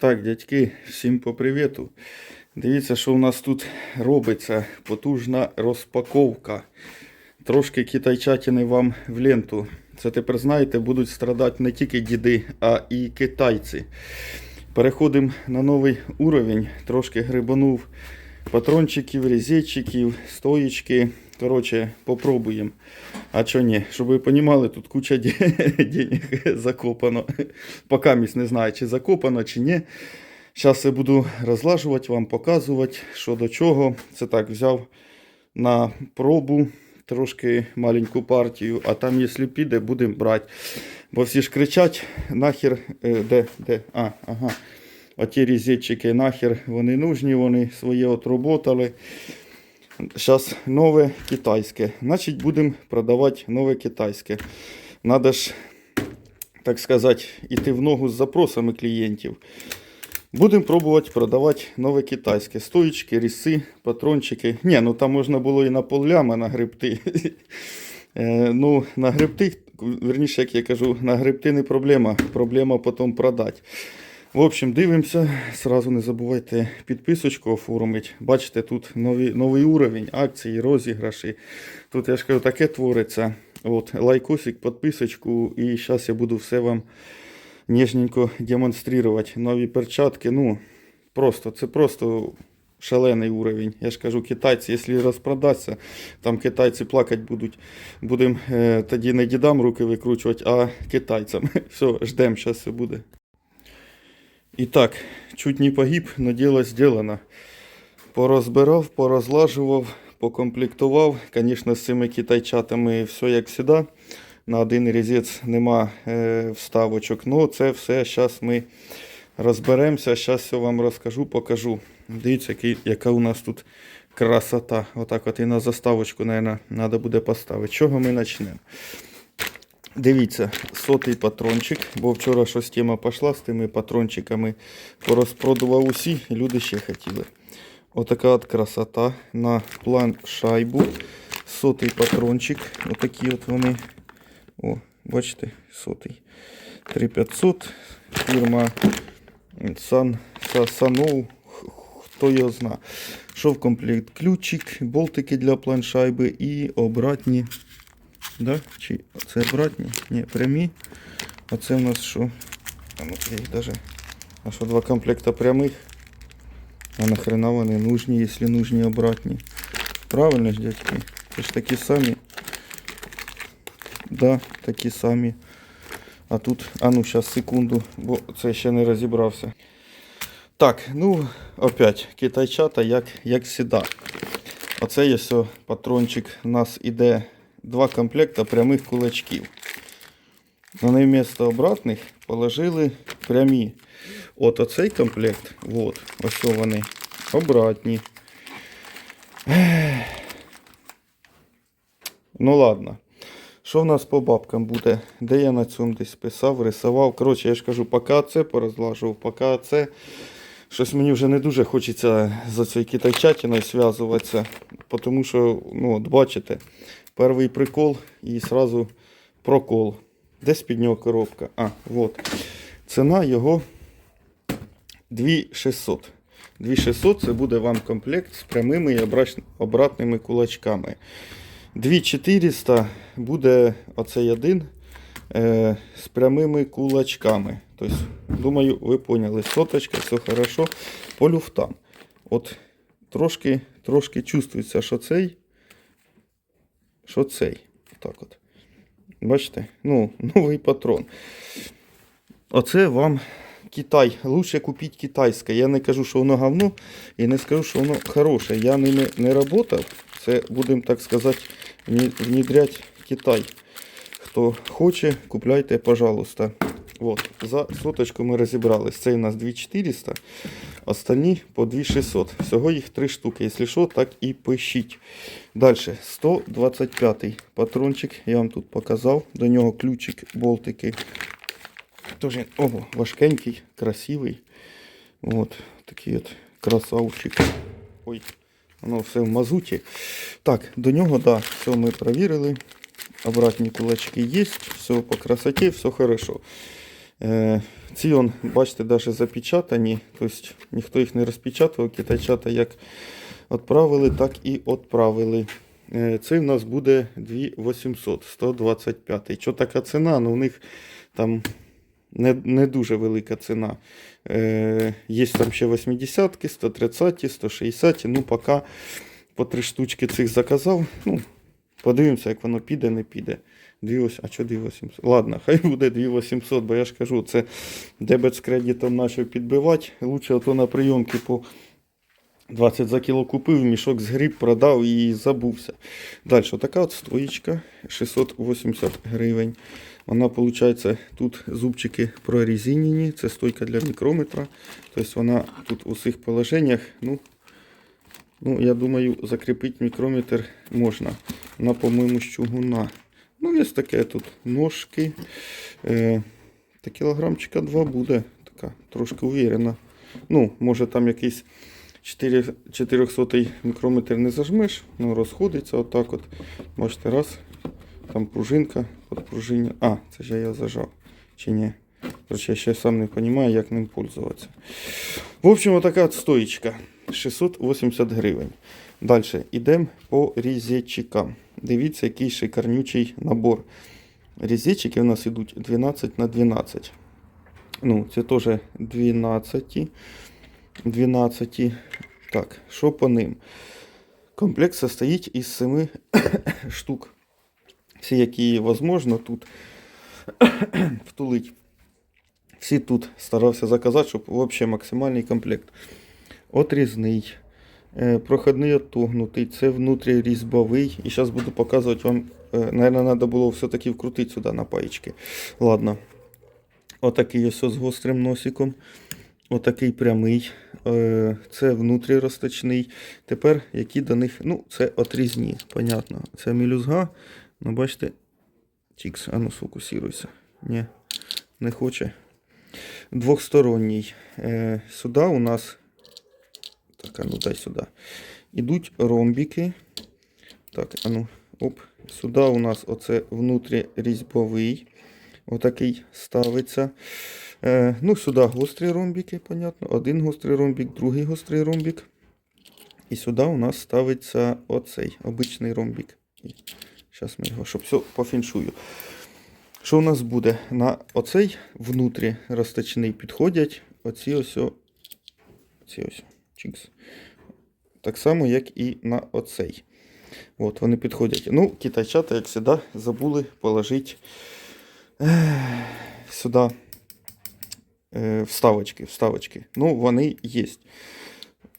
Так, дядьки, всім по привіту. Дивіться, що у нас тут робиться. Потужна розпаковка. Трошки китайчатини вам в ленту. Це тепер знаєте, будуть страдати не тільки діди, а і китайці. Переходимо на новий уровень. Трошки грибанув патрончиків, резетчиків, стоїчки. Коротше, попробуємо. А чо ні? Щоб ви розуміли, тут куча де- денег закопано. Поки місь не знаю, чи закопано, чи ні. Зараз я буду розлажувати вам, показувати, що до чого. Це так, взяв на пробу трошки маленьку партію, а там, якщо піде, будемо брати. Бо всі ж кричать, нахер, е, де, де, а, ага. Оті різетчики нахер вони нужні, вони своє отработали. Зараз нове китайське. Значить, будемо продавати нове китайське. Надо ж, так сказати, іти в ногу з запросами клієнтів. Будемо пробувати продавати нове китайське. Стоїчки, ріси, патрончики. Ні, ну там можна було і на полляма нагребти. Е, ну, нагребти, верніше, як я кажу, нагребти не проблема. Проблема потім продати. В общем, дивимося. Сразу не забувайте підписочку оформити. Бачите, тут новий, новий уровень акції, розіграші. Тут я ж кажу, таке твориться. От, лайкосик, підписочку, і зараз я буду все вам ніжненько демонструвати. Нові перчатки. Ну, просто, це просто шалений уровень. Я ж кажу, китайці, якщо розпродаться, там китайці плакати будуть. Будемо е, тоді не дідам руки викручувати, а китайцям. Все, ждемо, зараз все буде. І так, чуть не погиб, но діло зроблено. Порозбирав, порозлажував, покомплектував. Звісно, з цими китайчатами все як завжди. На один різець нема е, вставочок. Ну, це все зараз ми розберемося. Зараз все вам розкажу, покажу. Дивіться, який, яка у нас тут красота. Отак от і на заставочку, мабуть, треба буде поставити. Чого ми почнемо? Дивіться, сотий патрончик, бо вчора щось тема пішла з тими патрончиками. Порозпродував усі, і люди ще хотіли. Отака от красота на план шайбу. Сотий патрончик. Отакі от вони. О, бачите, сотий. 3500. Фірма Сан, Са- Саноу. Х- Хто його зна. Що в комплект? Ключик, болтики для планшайби і обратні Да? Чи це обратні? Ні, прямі. А це в нас що? А ну я їх даже. А що два комплекта прямих? А нахрена вони нужні, якщо нужні обратні? Правильно ж, дядьки? Це ж такі самі. Да, такі самі. А тут, а ну зараз секунду, бо це ще не розібрався. Так, ну опять китайчата, як, як завжди. Оце є все, патрончик у нас іде два комплекта прямих кулачків. На місто обратних положили прямі. От оцей комплект, от, ось вони, обратні. Ну ладно. Що в нас по бабкам буде? Де я на цьому десь писав, рисував. Коротше, я ж кажу, поки це порозлажував, поки це. Щось мені вже не дуже хочеться за цією китайчатиною зв'язуватися. Тому що, ну, от бачите, перший прикол і сразу прокол. Десь під нього коробка. А, от. Ціна його 2600. 2600 це буде вам комплект з прямими і обратними кулачками. 2400 буде оцей один е, з прямими кулачками. Тобто, думаю, ви поняли. Соточка, все хорошо. По люфтам. От трошки, трошки чувствується, що цей, що цей. Так от. Бачите? Ну, новий патрон. Оце вам Китай. Лучше купіть китайське. Я не кажу, що воно говно, і не скажу, що воно хороше. Я ними не працював. Це будемо, так сказати, внідрять Китай. Хто хоче, купляйте, пожалуйста. От, за соточку ми розібрались. Цей у нас 2400, остальні по 2600. Всього їх три штуки. Якщо що, так і пишіть. Далі, 125 патрончик. Я вам тут показав. До нього ключик, болтики. Тоже, ого, важкенький, красивий. От, такий от красавчик. Ой, воно все в мазуті. Так, до нього, да, все ми перевірили. Обратні кулачки є, все по красоті, все хорошо. Е, ці, он, бачите, навіть запечатані, тобто ніхто їх не розпечатував, китайчата як відправили, так і відправили. Е, Це в нас буде 2800, 125. Що така ціна? Ну, у них там не, не дуже велика ціна. Е, є там ще 80, 130, 160. Ну, поки по три штучки цих заказав. Ну, подивимося, як воно піде, не піде. 2800, а що 2800? Ладно, хай буде 2800, бо я ж кажу, це дебет з кредитом почав підбивати. Лучше ото на прийомки по 20 за кіло купив, мішок згріб, продав і забувся. Далі, така от стоїчка 680 гривень. Вона, виходить, тут зубчики прорезинені, це стойка для мікрометра. Тобто вона тут у всіх положеннях, ну, ну я думаю, закріпити мікрометр можна. Вона, по-моєму, з чугуна. Ну, є таке тут ножки. Е, та кілограмчика 2 буде. Така трошки уверена. Ну, може там якийсь 4, 400 мікрометр не зажмеш, ну розходиться отак от. Бачите, раз. Там пружинка, подпружиння. А, це ж я зажав. Чи ні? Короче, я ще сам не розумію, як ним пользуватися. В общем, отака от стоїчка. 680 гривень. Далі йдемо по різетчикам. Дивіться, який шикарнючий набор. Різетчики у нас йдуть 12 на 12. Ну, це теж 12. 12. Так, що по ним? Комплект состоїть із 7 штук. Всі, які можливо, тут втулить. Всі тут старався заказати, щоб взагалі максимальний комплект. Отрізний, е, проходний отогнутий, це внутрірізьбовий. І зараз буду показувати вам. е, Наверное, треба було все-таки вкрутити сюди на паєчки. Ладно. Отакий ось з гострим носиком. Отакий прямий. Е, Це внутріросточний. Тепер які до них. Ну, це отрізні, понятно. Це мілюзга. Ну, бачите. Чікс, а ну сфокусируйся. Ні, не хоче. Двохсторонній. Сюди у нас. Так, а ну дай сюди. Ідуть ромбики. Так, а ну, оп. Сюди у нас оце внутрірізьбовий. Отакий ставиться. Е, ну, сюди гострі ромбики, понятно. Один гострий ромбик, другий гострий ромбик. І сюди у нас ставиться оцей обичний ромбик. Зараз ми його, щоб все пофіншую. Що у нас буде? На оцей внутрі розточний підходять оці ось. о- Ці ось. Чікс. Так само, як і на оцей. От, вони підходять. Ну, китайчата, як завжди, забули положити сюди е, вставочки, вставочки. Ну, вони є.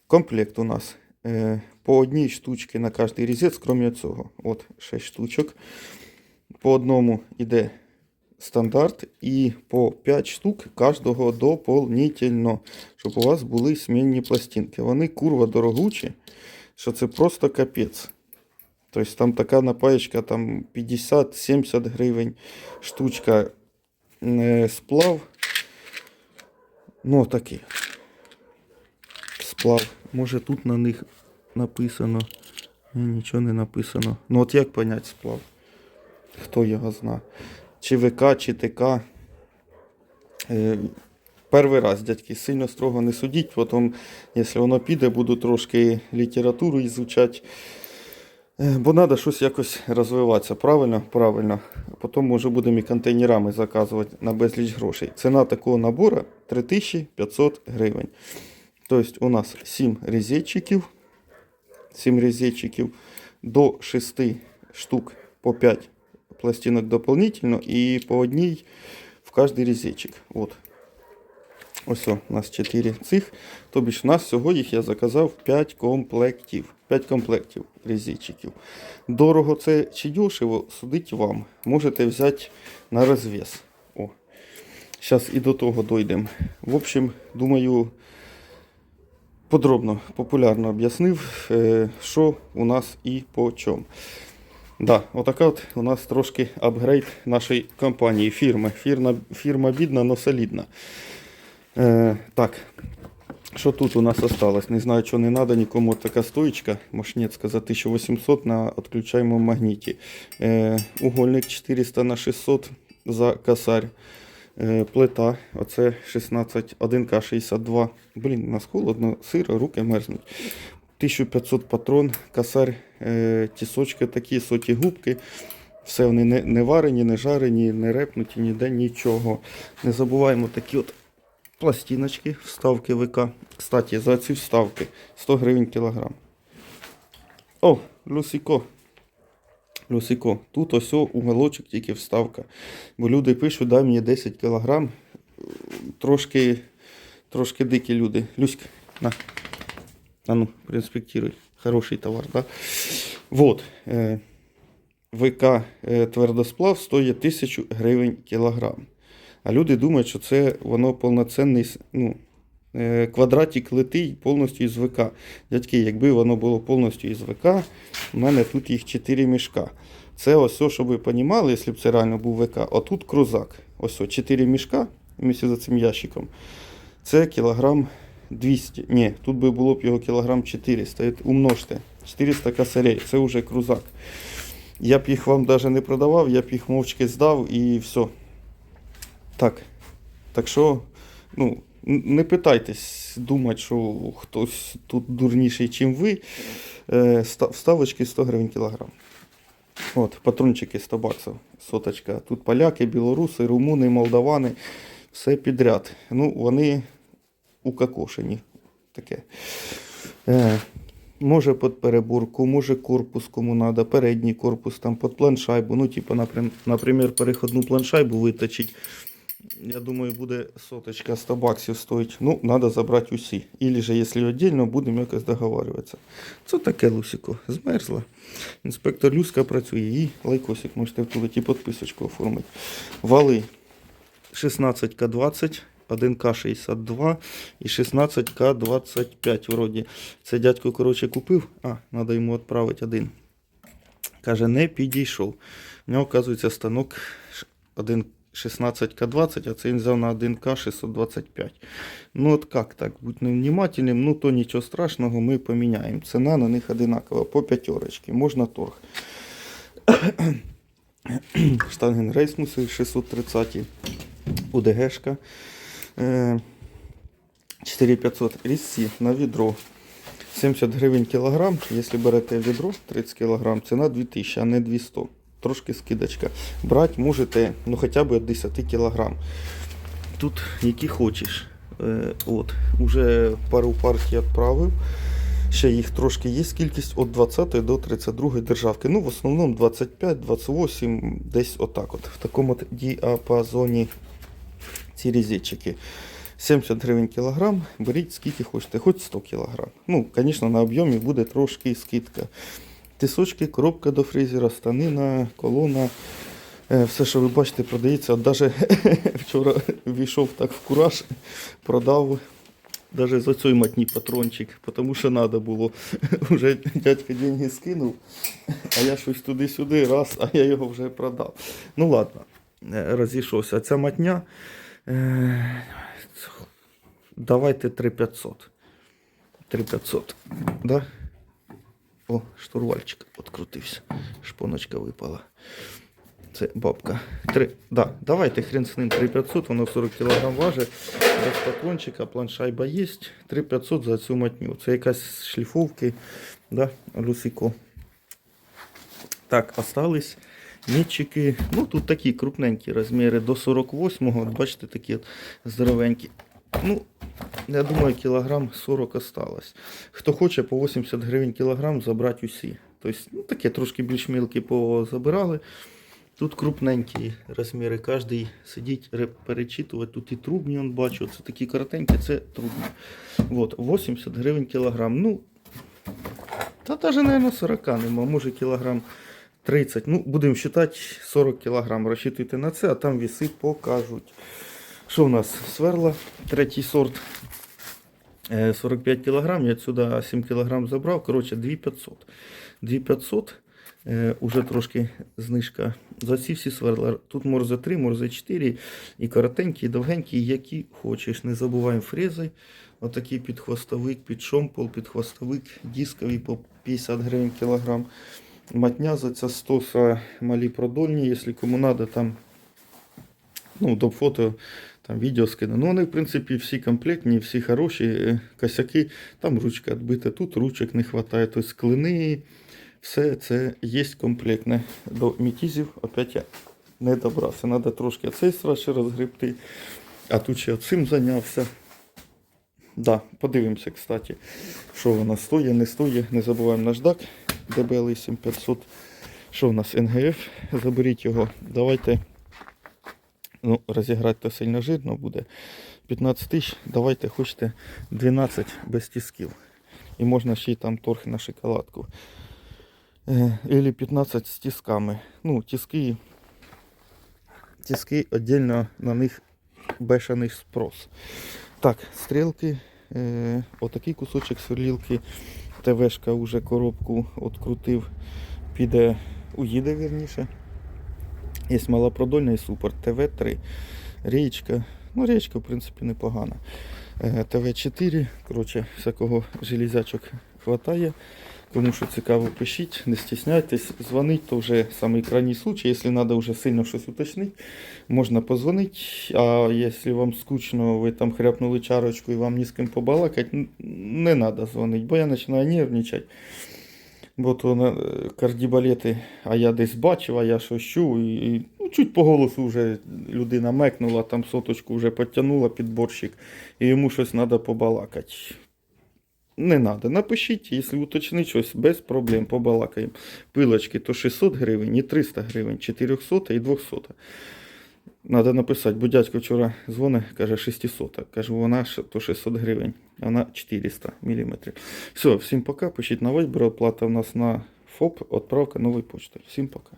Комплект у нас е, по одній штучці на кожний різець, крім цього. От 6 штучок. По одному йде стандарт і по 5 штук кожного дополнительно, щоб у вас були смінні пластинки. Вони курва дорогучі, що це просто капець. Тобто там така напаєчка там 50-70 гривень штучка е, сплав. Ну, такий. Сплав. Може тут на них написано. Нічого не написано. Ну от як понять сплав? Хто його зна? Чи ВК, чи ТК. Е, перший раз, дядьки, сильно строго не судіть, потім, якщо воно піде, буду трошки літературу ізучати. Е, Бо треба щось якось розвиватися. Правильно? Правильно. Потім може будемо і контейнерами заказувати на безліч грошей. Ціна такого набору 3500 гривень. Тобто у нас 7 резетчиків. 7 резетчиків до 6 штук по 5 пластинок дополнительно і по одній в кожний резетчик. От. Ось у нас 4 цих. Тобі ж у нас всього їх я заказав 5 комплектів. 5 комплектів резетчиків. Дорого це чи дешево, судить вам. Можете взяти на розв'яз. О. Зараз і до того дійдемо. В общем, думаю, подробно, популярно об'яснив, е, що у нас і по чому. Да, отака от у нас трошки апгрейд нашої компанії, фірми. Фірма, фірма бідна, але солідна. Е, так, що тут у нас осталось? Не знаю, що не треба нікому така стоїчка. Мошнецька за 1800 на відключаємому магніті. Е, угольник 400 на 600 за косарь. Е, плита, оце 16, 1К62. Блін, у нас холодно, сиро, руки мерзнуть. 1500 патрон, косарь, е, тісочки такі, соті губки. Все вони не, не варені, не жарені, не репнуті, ніде нічого. Не забуваємо такі от пластиночки, вставки ВК. Кстати, за ці вставки 100 гривень кілограм. О, Люсіко. Люсіко, тут ось уголочок тільки вставка. Бо люди пишуть, дай мені 10 кілограм. Трошки, трошки дикі люди. Люська, на. А ну, проинспектируй. Хороший товар, да? Вот. Е, ВК е, твердосплав стоїть 1000 гривень кілограм. А люди думають, що це воно повноцінний ну, е, квадратик летить повністю із ВК. Дядьки, якби воно було повністю із ВК, у мене тут їх 4 мішка. Це ось, щоб ви розуміли, якщо б це реально був ВК. Отут крузак. Ось 4 мішка вместе за цим ящиком. Це кілограм 200. Ні, тут би було б його кілограм 400. Умножте. 400 косарей. Це вже крузак. Я б їх вам навіть не продавав, я б їх мовчки здав і все. Так. Так що, ну, не питайтесь думати, що хтось тут дурніший, ніж ви. Е, Вставочки 100 гривень кілограм. От, патрончики 100 баксів, соточка. Тут поляки, білоруси, румуни, молдавани, все підряд. Ну, вони укакошені. Таке. Е, може під переборку, може корпус кому треба, передній корпус, там під планшайбу. Ну, типу, наприклад, переходну планшайбу виточить. Я думаю, буде соточка 100 баксів стоїть. Ну, треба забрати усі. Ілі же, якщо віддільно, будемо якось договарюватися. Це таке Лусіко, змерзла. Інспектор Люська працює, їй лайкосик можете втулити і підписочку оформити. Вали 16К20, 1К62 і 16К25 вроді. Це дядько, коротше, купив, а, треба йому відправити один. Каже, не підійшов. У нього, оказується, станок ш- один 16К20, а це він взяв на 1К625. Ну от як так, будь невнимательним, ну то нічого страшного, ми поміняємо. Ціна на них одинакова, по п'ятерочки, можна торг. Штанген Рейсмуси 630, УДГшка. Е, 4500 різці на відро. 70 гривень кілограм. Якщо берете відро 30 кілограм, ціна 2000, а не 200. Трошки скидочка. Брати можете ну, хоча б від 10 кілограм. Тут які хочеш. Е, от, Уже пару партій відправив. Ще їх трошки є кількість від 20 до 32 державки. Ну, в основному 25, 28, десь отак. от. В такому діапазоні ці різетчики. 70 гривень кілограм, беріть скільки хочете, хоч 100 кілограм. Ну, звісно, на об'ємі буде трошки скидка. Тисочки, коробка до фрезера, станина, колона. Е, Все, що ви бачите, продається. От даже вчора війшов так в кураж, продав навіть за цей матній патрончик, тому що треба було. Уже дядько деньги скинув, а я щось туди-сюди, раз, а я його вже продав. Ну ладно, е, розійшовся. А ця матня. Е, Давайте 3500. 3500. Да? О, штурвальчик открутився. Шпоночка випала. Це бабка. Три. Да, давайте хрен з ним 3500, воно 40 кг важить. Без патрончика, планшайба є. 3500 за цю матню. Це якась з шліфовки. Да, Люсіко. Так, остались мітчики. Ну, тут такі крупненькі розміри до 48-го. Бачите, такі здоровенькі. Ну, я думаю, кілограм 40 осталось. Хто хоче по 80 гривень кілограм забрати усі. Тобто, ну, таке трошки більш мілкі позабирали. Тут крупненькі розміри. Кожний сидіть, перечитувати. Тут і трубні, он бачу. Це такі коротенькі, це трубні. От, 80 гривень кілограм. Ну, та навіть, мабуть, 40 нема, може кілограм 30. Ну, будемо вважати 40 кілограм. Розчитуйте на це, а там віси покажуть. Що у нас? Сверла, третій сорт. Е, 45 кілограм, я сюди 7 кілограм забрав. Коротше, 2500. 2500. Е, уже трошки знижка. За ці всі сверла. Тут морзе 3, морзе 4. І коротенькі, і довгенькі, які хочеш. Не забуваємо фрези. Отакий підхвостовик, під шомпол, підхвостовик, дисковий по 50 гривень кілограм. Матня за це 100 са малі продольні, якщо кому треба, там Ну, до фото, там відео скину. Ну, вони, в принципі, всі комплектні, всі хороші. Е, Косяки, там ручка відбита, тут ручок не вистачає. Тобто клини, все це є комплектне. До мітізів опять я не добрався. Треба трошки цей сразу розгребти. А тут ще цим зайнявся. Да, подивимося, кстати, що вона стоїть, не стоїть. Не забуваємо наждак DBL 7500. Що у нас НГФ? Заберіть його. Давайте. Ну, розіграти то сильно жирно буде. 15 тисяч, давайте хочете 12 без тисків. І можна ще й там торг на шоколадку. Е, Или 15 з тисками. Ну, тиски. Тиски віддільно на них бешений спрос. Так, стрілки. Е, отакий кусочок сверлілки. ТВшка вже коробку открутив. Піде, уїде вірніше. Є малопродольний супорт ТВ-3. Річка. Ну, річка, в принципі, непогана. Е, ТВ-4. Коротше, всякого железячок хватає. Кому що цікаво, пишіть, не стісняйтесь, дзвонить, то вже самий крайній случай. Якщо треба вже сильно щось уточнити, можна позвонити. А якщо вам скучно, ви там хряпнули чарочку і вам ні з ким побалакати, не треба дзвонити, бо я починаю нервничати. Бо то кардібалети, а я десь бачив, а я щось чув, і, і ну, чуть по голосу вже людина мекнула, там соточку вже підтягнула під борщик, і йому щось треба побалакати. Не треба. Напишіть, якщо уточнити щось, без проблем побалакаємо. Пилочки то 600 гривень і 300 гривень, 400 і 200. Треба написати, бо дядько вчора дзвонить, каже 600. Каже, вона то 600 гривень, вона 400 мм. Все, всім пока. Пишіть на Viber, оплата у нас на ФОП, відправка нової почти. Всім пока.